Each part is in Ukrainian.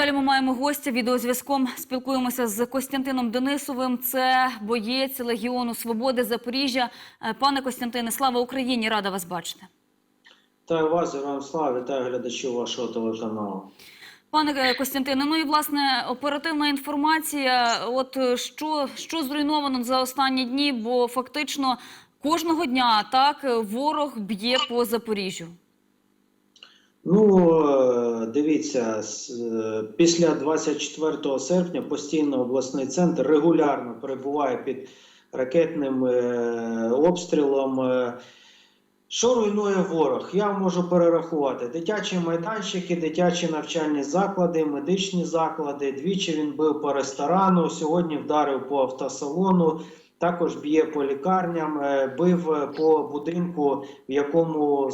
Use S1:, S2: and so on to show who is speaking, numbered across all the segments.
S1: Далі ми маємо гостя відеозв'язком. Спілкуємося з Костянтином Денисовим. Це боєць Легіону Свободи Запоріжжя. Е, Пане Костянтине, слава Україні! Рада вас бачити.
S2: Вітаю вас, Героям слава, вітаю глядачів вашого телеканалу.
S1: Пане е, Костянтине, ну і власне оперативна інформація. От е, що, що зруйновано за останні дні, бо фактично кожного дня так ворог б'є по Запоріжжю.
S2: Ну, е, дивіться, е, після 24 серпня постійно обласний центр регулярно перебуває під ракетним е, обстрілом. Що руйнує ворог? Я можу перерахувати. Дитячі майданчики, дитячі навчальні заклади, медичні заклади. Двічі він бив по ресторану, сьогодні вдарив по автосалону, також б'є по лікарням, е, бив по будинку, в якому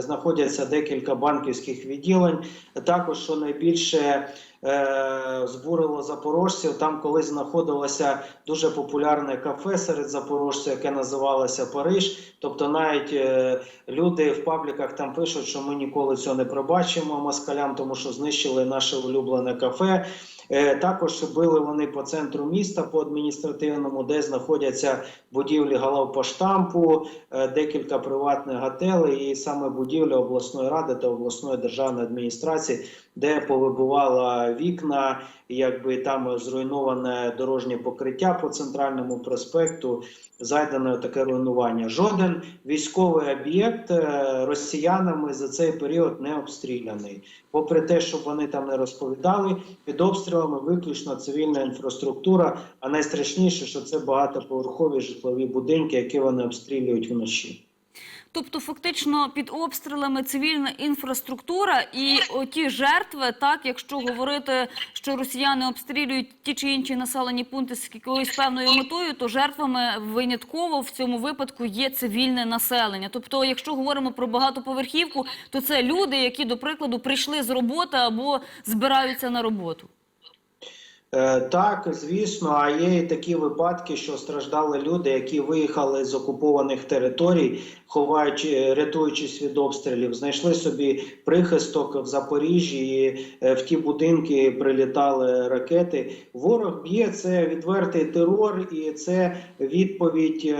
S2: знаходяться декілька банківських відділень. Також, що найбільше е, збурило запорожців, там колись знаходилося дуже популярне кафе серед запорожців, яке називалося Париж. Тобто навіть е, люди в пабліках там пишуть, що ми ніколи цього не пробачимо москалям, тому що знищили наше улюблене кафе. Е, Також били вони по центру міста по адміністративному, де знаходяться будівлі головпоштампу, е, декілька приватних готелей, і саме будівля обласної ради та обласної державної адміністрації, де повибивала вікна, якби там зруйноване дорожнє покриття по центральному проспекту. Зайдене таке руйнування. Жоден військовий об'єкт е, росіянами за цей період не обстріляний. Попри те, що вони там не розповідали, під обстрілами виключно цивільна інфраструктура. А найстрашніше, що це багатоповерхові житлові будинки, які вони обстрілюють вночі.
S1: Тобто, фактично, під обстрілами цивільна інфраструктура і оті жертви, так, якщо говорити, що росіяни обстрілюють ті чи інші населені пункти з якоюсь певною метою, то жертвами винятково в цьому випадку є цивільне населення. Тобто, якщо говоримо про багатоповерхівку, то це люди, які, до прикладу, прийшли з роботи або збираються на роботу.
S2: Е, Так, звісно, а є і такі випадки, що страждали люди, які виїхали з окупованих територій, ховаючи, рятуючись від обстрілів, знайшли собі прихисток в Запоріжжі. і е, В ті будинки прилітали ракети. Ворог б'є це відвертий терор, і це відповідь е,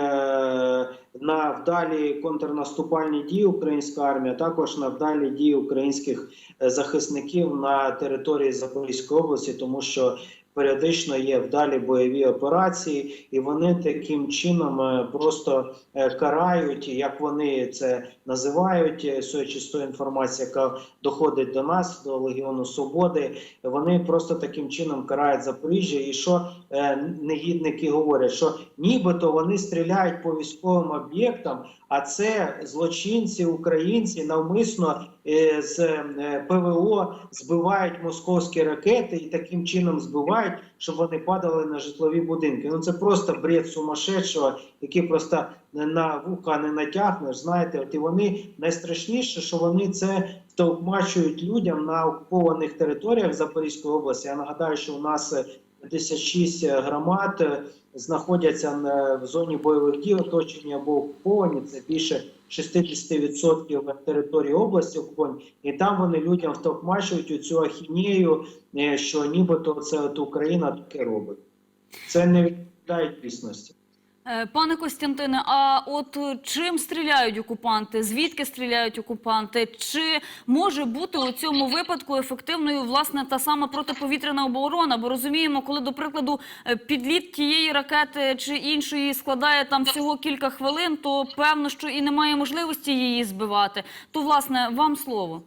S2: на вдалі контрнаступальні дії української армії, а також на вдалі дії українських е, захисників на території Запорізької області, тому що періодично є вдалі бойові операції, і вони таким чином е, просто е, карають, як вони це називають, судячи з тої інформації, яка доходить до нас, до Легіону Свободи. Вони просто таким чином карають Запоріжжя. І що е, негідники говорять, що нібито вони стріляють по військовим об'єктам, а це злочинці, українці навмисно е, з е, ПВО збивають московські ракети і таким чином збивають, щоб вони падали на житлові будинки. Ну це просто бред сумасшедшого, який просто на вуха не натягнеш. Знаєте, от і вони найстрашніше, що вони це втовмачують людям на окупованих територіях Запорізької області. Я нагадаю, що у нас е, 56 громад е, знаходяться в зоні бойових дій, оточення або окуповані. Це більше 60% території області окуповані. І там вони людям втовмачують цю ахінею, е, що нібито це от Україна таке робить. Це не відповідає дійсності.
S1: Е, Пане Костянтине, а от е, чим стріляють окупанти? Звідки стріляють окупанти? Чи може бути у цьому випадку ефективною власне та сама протиповітряна оборона? Бо розуміємо, коли до прикладу е, підліт тієї ракети чи іншої складає там всього кілька хвилин, то певно, що і немає можливості її збивати. То власне вам слово.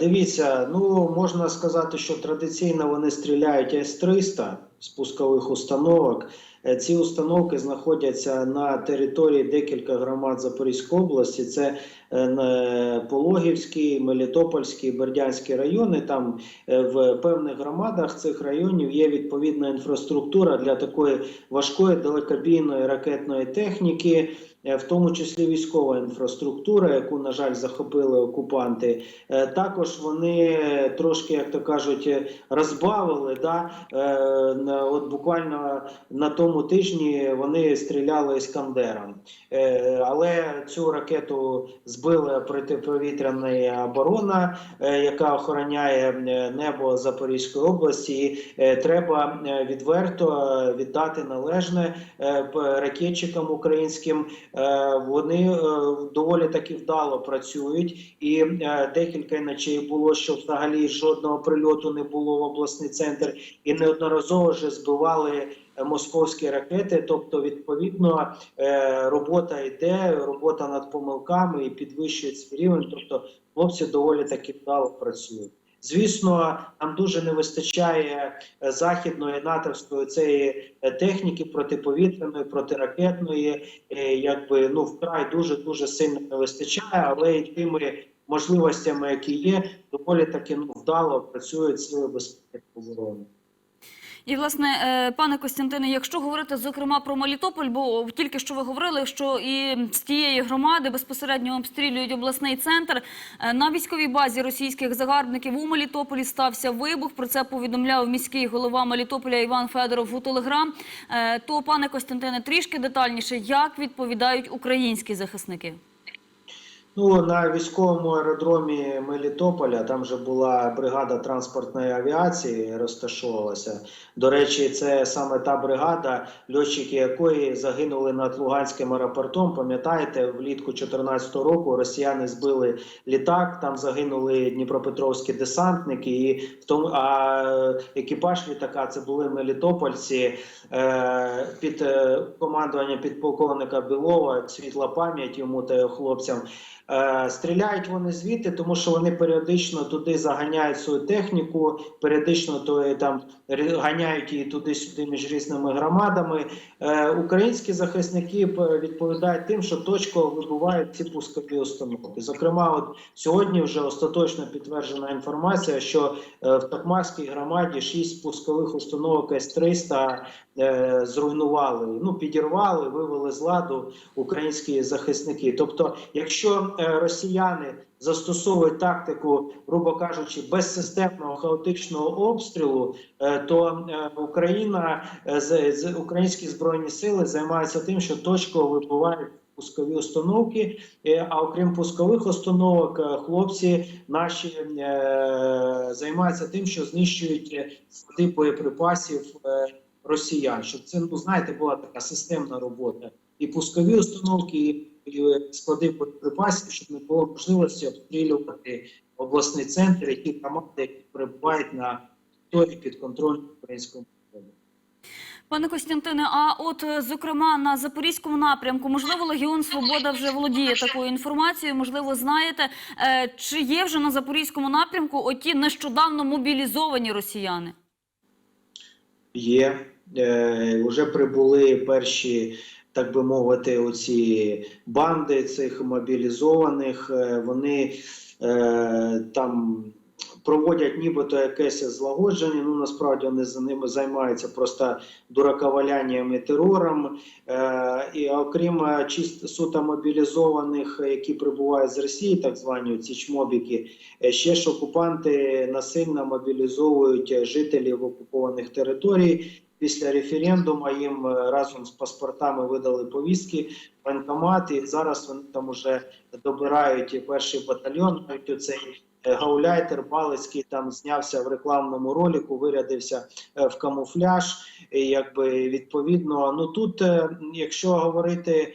S2: Дивіться, ну можна сказати, що традиційно вони стріляють С-300 спускових установок. Е, Ці установки знаходяться на території декілька громад Запорізької області. Це е, Пологівський, Мелітопольський, Бердянський райони. Там е, в певних громадах цих районів є відповідна інфраструктура для такої важкої далекобійної ракетної техніки. Е, в тому числі військова інфраструктура, яку, на жаль, захопили окупанти. Е, Також вони трошки, як то кажуть, розбавили. Да? Е, От буквально на тому тижні вони стріляли іскандером. Але цю ракету збила протиповітряна оборона, яка охороняє небо Запорізької області. І, Треба відверто віддати належне ракетчикам українським. Е, Вони е, доволі таки вдало працюють, і е, декілька ночей було, що взагалі жодного прильоту не було в обласний центр, і неодноразово вже збивали московські ракети. Тобто, відповідно, робота йде, робота над помилками і підвищує свій рівень. Тобто, хлопці доволі таки вдало працюють. Звісно, нам дуже не вистачає е, західної натовської цієї е, техніки протиповітряної, протиракетної, е, якби ну вкрай дуже дуже сильно не вистачає, але і тими можливостями, які є, доволі таки ну вдало працюють сили безпеки оборони.
S1: І, власне, е, пане Костянтине, якщо говорити зокрема про Мелітополь, бо тільки що ви говорили, що і з тієї громади безпосередньо обстрілюють обласний центр. Е, На військовій базі російських загарбників у Мелітополі стався вибух. Про це повідомляв міський голова Мелітополя Іван Федоров у Телеграм. Е, То, пане Костянтине, трішки детальніше, як відповідають українські захисники?
S2: Ну на військовому аеродромі Мелітополя там же була бригада транспортної авіації, розташовувалася. До речі, це саме та бригада, льотчики якої загинули над Луганським аеропортом. Пам'ятаєте, влітку 2014 року росіяни збили літак. Там загинули дніпропетровські десантники, і в тому а екіпаж літака це були мелітопольці е, під е, командуванням підполковника Білова. Світла пам'ять йому та його хлопцям. Е, Стріляють вони звідти, тому що вони періодично туди заганяють свою техніку, періодично то е, там ганяють її туди-сюди між різними громадами. Е, Українські захисники відповідають тим, що точково вибувають ці пускові установки. Зокрема, от сьогодні вже остаточно підтверджена інформація, що е, в Токмакській громаді шість пускових установок С-300 е, зруйнували, ну підірвали, вивели з ладу українські захисники. Тобто, якщо е, росіяни застосовують тактику, грубо кажучи, безсистемного хаотичного обстрілу, е, то е, Україна е, з, українські збройні сили займаються тим, що точково вибивають пускові установки. А окрім пускових установок, хлопці наші е, займаються тим, що знищують склади боєприпасів е, росіян. Щоб це ну знаєте, була така системна робота. І пускові установки, і склади боєприпасів, щоб не було можливості обстрілювати обласний центр, які команди які перебувають на території під контролем українського народу.
S1: Пане Костянтине, а от е, зокрема на запорізькому напрямку, можливо, Легіон Свобода вже володіє такою інформацією, можливо, знаєте, е, чи є вже на запорізькому напрямку оті нещодавно мобілізовані росіяни?
S2: Є е, вже прибули перші, так би мовити, оці банди цих мобілізованих. Е, вони е, там проводять нібито якесь злагодження. Ну насправді вони за ними займаються просто дураковалянням і терором. Е, і окрім е, чисто суто мобілізованих, е, які прибувають з Росії, так звані ці чмобіки, ще ж окупанти насильно мобілізовують жителів окупованих територій. Після референдуму їм е, разом з паспортами видали повістки, банкомат, і зараз вони там уже добирають перший батальйон. Навіть оцей е, гауляйтер Балицький там знявся в рекламному роліку, вирядився е, в камуфляж. І якби відповідно, ну тут, якщо говорити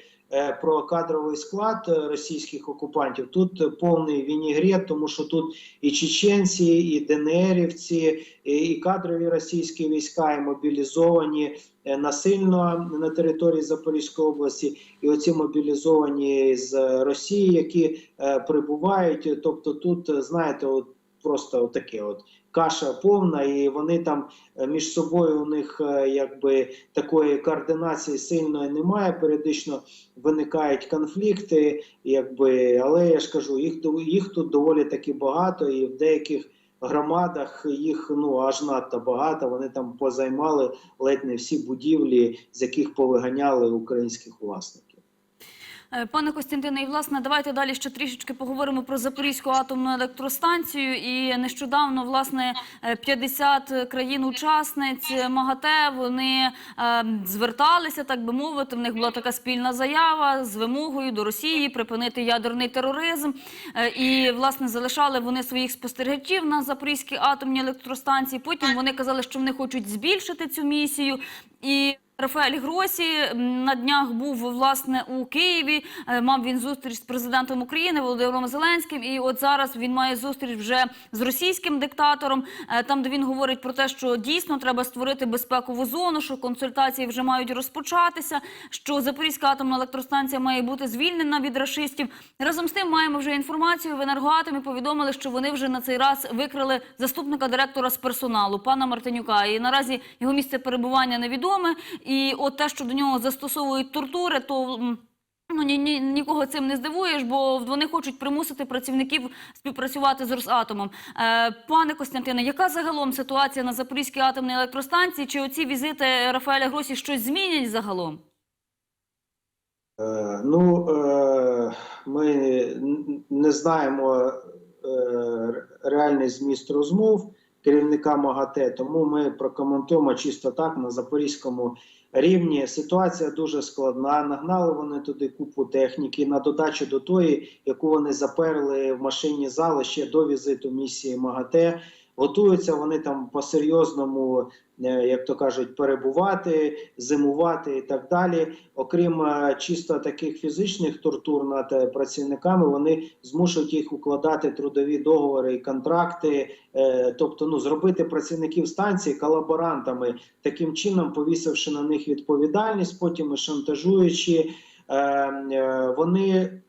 S2: про кадровий склад е, російських окупантів, тут е, повний вінігрет, тому що тут і чеченці, і ДНРівці, і, кадрові російські війська, і мобілізовані е, насильно на території Запорізької області, і оці мобілізовані з Росії, які е, прибувають. Тобто, тут е, знаєте, от просто таке от. Каша повна, і вони там е, між собою у них е, якби такої координації сильної немає. Періодично виникають конфлікти, якби, але я ж кажу, їх їх тут доволі таки багато, і в деяких громадах їх ну аж надто багато. Вони там позаймали ледь не всі будівлі, з яких повиганяли українських власників.
S1: Е, Пане Костянтине, і власне, давайте далі ще трішечки поговоримо про Запорізьку атомну електростанцію. І нещодавно, власне, е, 50 країн-учасниць МАГАТЕ вони е, зверталися, так би мовити. В них була така спільна заява з вимогою до Росії припинити ядерний тероризм. Е, і власне залишали вони своїх спостерігачів на Запорізькій атомній електростанції. Потім вони казали, що вони хочуть збільшити цю місію. І Рафаель Гросі на днях був власне у Києві. Е, Мав він зустріч з президентом України Володимиром Зеленським. І от зараз він має зустріч вже з російським диктатором. е, Там, де він говорить про те, що дійсно треба створити безпекову зону, що консультації вже мають розпочатися. Що Запорізька атомна електростанція має бути звільнена від рашистів. Разом з тим маємо вже інформацію. В енергоатомі повідомили, що вони вже на цей раз викрили заступника директора з персоналу пана Мартинюка. І наразі його місце перебування невідоме. І от те, що до нього застосовують тортури, то ну ні, ні, нікого цим не здивуєш, бо вони хочуть примусити працівників співпрацювати з Росатомом. Е, пане Костянтине, яка загалом ситуація на Запорізькій атомній електростанції? Чи оці візити Рафаеля Гросі щось змінять загалом?
S2: Е, Ну, е, ми не знаємо е, реальний зміст розмов керівника МАГАТЕ, тому ми прокоментуємо чисто так на запорізькому рівні. Ситуація дуже складна. Нагнали вони туди купу техніки на додачу до тої, яку вони заперли в машині зали ще до візиту місії МАГАТЕ. Готуються вони там по-серйозному, е, як то кажуть, перебувати, зимувати і так далі. Окрім е, чисто таких фізичних тортур над е, працівниками, вони змушують їх укладати трудові договори і контракти, тобто ну зробити працівників станції колаборантами, таким чином повісивши на них відповідальність, потім і шантажуючи. Е, е, Вони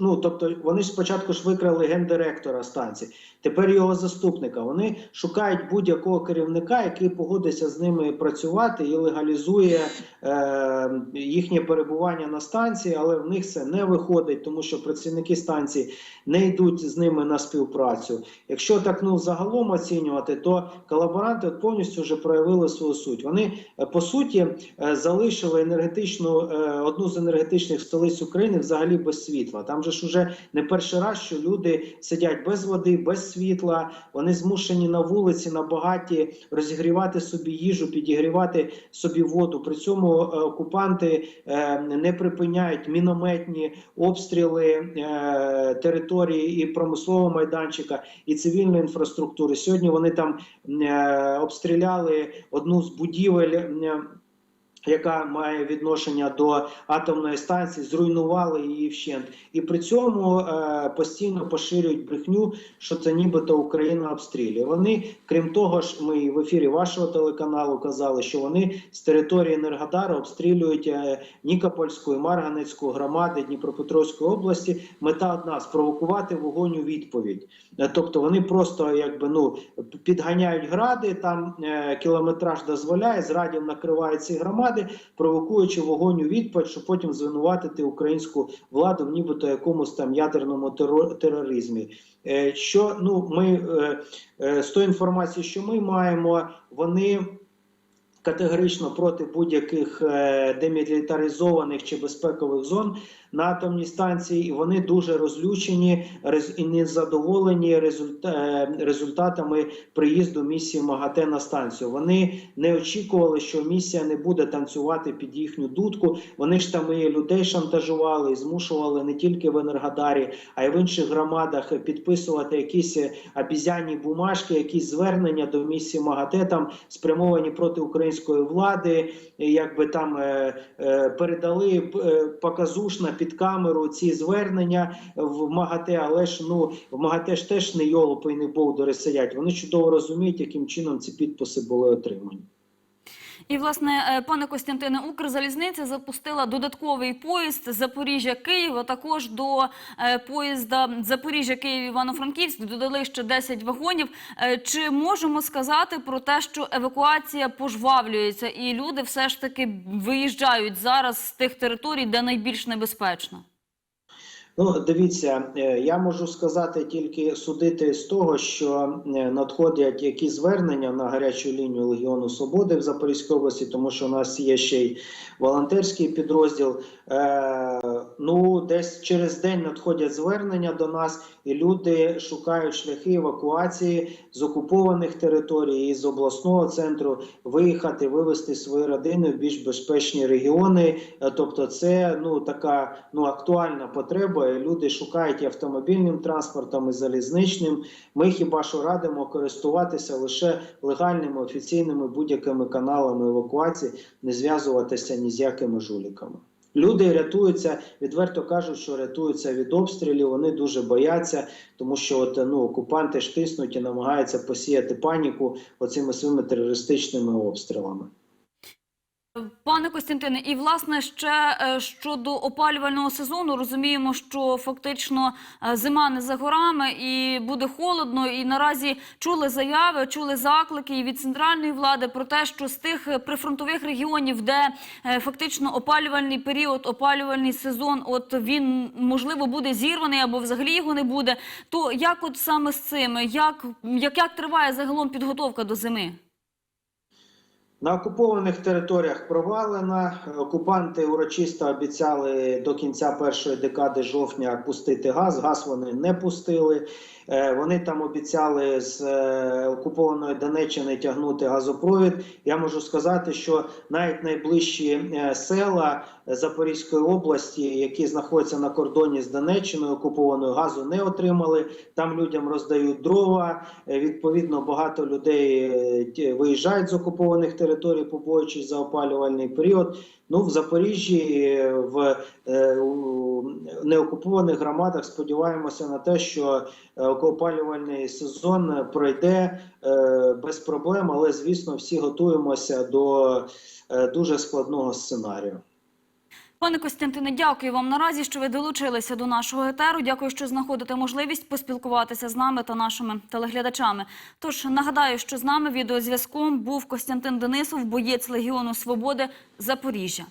S2: ну, тобто вони спочатку ж викрали гендиректора станції, тепер його заступника. Вони шукають будь-якого керівника, який погодиться з ними працювати і легалізує е, їхнє перебування на станції, але в них це не виходить, тому що працівники станції не йдуть з ними на співпрацю. Якщо так ну загалом оцінювати, то колаборанти повністю вже проявили свою суть. Вони е, по суті е, залишили енергетичну е, одну з енергетичних столиць України взагалі без світла. Там же ж уже не перший раз, що люди сидять без води, без світла. Вони змушені на вулиці на багаті розігрівати собі їжу, підігрівати собі воду. При цьому е, окупанти е, не припиняють мінометні обстріли е, території і промислового майданчика, і цивільної інфраструктури. Сьогодні вони там обстріляли одну з будівель. Яка має відношення до атомної станції, зруйнували її вщент, і при цьому е, постійно поширюють брехню, що це нібито Україна обстрілює. Вони, крім того ж, ми в ефірі вашого телеканалу казали, що вони з території Енергодара обстрілюють е, Нікопольську і Марганецьку громади Дніпропетровської області. Мета одна спровокувати вогонь у відповідь. Е, Тобто вони просто якби ну підганяють гради, там е, кілометраж дозволяє, з радів накривають ці громади, провокуючи вогонь у відповідь, щоб потім звинуватити українську владу в нібито якомусь там ядерному тероризмі. Е, Що ну ми е, е, з тої інформації, що ми маємо, вони. Категорично проти будь-яких демілітаризованих чи безпекових зон на атомній станції, і вони дуже розлючені і незадоволені е, результатами приїзду місії МАГАТЕ на станцію. Вони не очікували, що місія не буде танцювати під їхню дудку. Вони ж там і людей шантажували і змушували не тільки в Енергодарі, а й в інших громадах підписувати якісь обізяні бумажки, якісь звернення до місії МАГАТЕ там спрямовані проти української влади, якби там е, е, передали е, показушно під камеру ці звернення в МАГАТЕ, але ж ну в МАГАТЕ ж теж не йолопи і не бовдори сидять. Вони чудово розуміють, яким чином ці підписи були отримані.
S1: І власне, е, пане Костянтине, Укрзалізниця запустила додатковий поїзд Запоріжжя Київ, а також до е, поїзда Запоріжжя Київ Івано-Франківськ додали ще 10 вагонів. Е, Чи можемо сказати про те, що евакуація пожвавлюється, і люди все ж таки виїжджають зараз з тих територій, де найбільш небезпечно?
S2: Ну, дивіться, е, я можу сказати тільки судити з того, що е, надходять які звернення на гарячу лінію Легіону Свободи в Запорізькій області, тому що у нас є ще й волонтерський підрозділ. Е, ну, десь через день надходять звернення до нас, і люди шукають шляхи евакуації з окупованих територій і з обласного центру виїхати, вивезти свої родини в більш безпечні регіони. Тобто, це ну така ну актуальна потреба. І Люди шукають і автомобільним транспортом, і залізничним. Ми хіба що радимо користуватися лише легальними офіційними будь-якими каналами евакуації, не зв'язуватися ні з якими жуліками. Люди рятуються, відверто кажуть, що рятуються від обстрілів. Вони дуже бояться, тому що от, ну, окупанти ж тиснуть і намагаються посіяти паніку оцими своїми терористичними обстрілами.
S1: Пане Костянтине, і власне ще е, щодо опалювального сезону розуміємо, що фактично е, зима не за горами і буде холодно. І наразі чули заяви, чули заклики від центральної влади про те, що з тих е, прифронтових регіонів, де фактично опалювальний період, опалювальний сезон, от він можливо буде зірваний або взагалі його не буде. То як от саме з цим, як, як, як триває загалом підготовка до зими?
S2: На окупованих територіях провалена. Окупанти урочисто обіцяли до кінця першої декади жовтня пустити газ. Газ вони не пустили. Е, Вони там обіцяли з е, окупованої Донеччини тягнути газопровід. Я можу сказати, що навіть найближчі е, села Запорізької області, які знаходяться на кордоні з Донеччиною, окупованою газу не отримали. Там людям роздають дрова. Е, Відповідно, багато людей е, виїжджають з окупованих територій, побоюючись за опалювальний період. Ну в Запоріжжі, е, в неокупованих громадах сподіваємося на те, що опалювальний сезон пройде без проблем, але звісно, всі готуємося до дуже складного сценарію.
S1: Пане Костянтине, дякую вам наразі, що ви долучилися до нашого етеру. Дякую, що знаходите можливість поспілкуватися з нами та нашими телеглядачами. Тож нагадаю, що з нами відеозв'язком був Костянтин Денисов, боєць Легіону Свободи Запоріжжя.